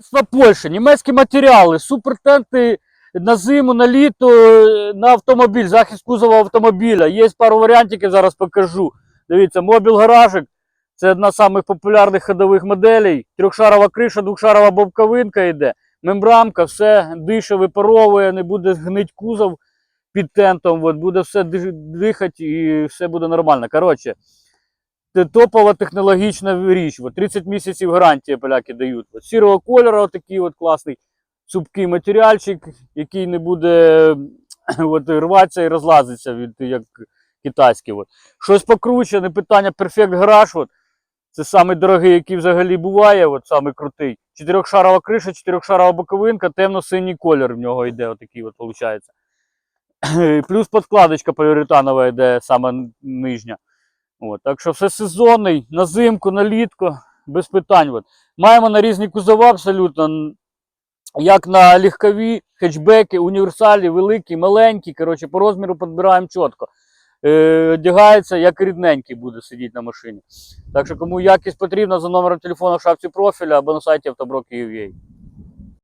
З Польща, німецькі матеріали, супертенти на зиму, на літо, е, на автомобіль, захист кузова автомобіля. Є пару варіантів, я зараз покажу. Дивіться, мобіл гаражик. Це одна з самих популярних ходових моделей. Трьохшарова криша, двохшарова бобковинка йде. Мембранка, все дише, випаровує, не буде гнить кузов під тентом. От, буде все дихати і все буде нормально. Коротше, топова технологічна річ. От, 30 місяців гарантії поляки дають. От, сірого кольору, отакий от класний цупкий матеріальчик, який не буде от, рватися і розлазитися від як китайський. От. Щось покруче, не питання Garage. От. Це самий дорогий, який взагалі буває, от самий крутий. Чотирьохшарова криша, чотирьохшарова боковинка, темно-синій колір в нього йде, отакий от виходить. Плюс подкладочка поліуретанова йде саме нижня. От, так що все сезонний, на зимку, на літко, без питань. От. Маємо на різні кузова абсолютно. Як на легкові, хетчбеки, універсалі, великі, маленькі. Коротше, по розміру підбираємо чітко. Е, одягається, як рідненький буде сидіти на машині. Так що, кому якість потрібна, за номером телефону в шапці профіля або на сайті автоброк.ua.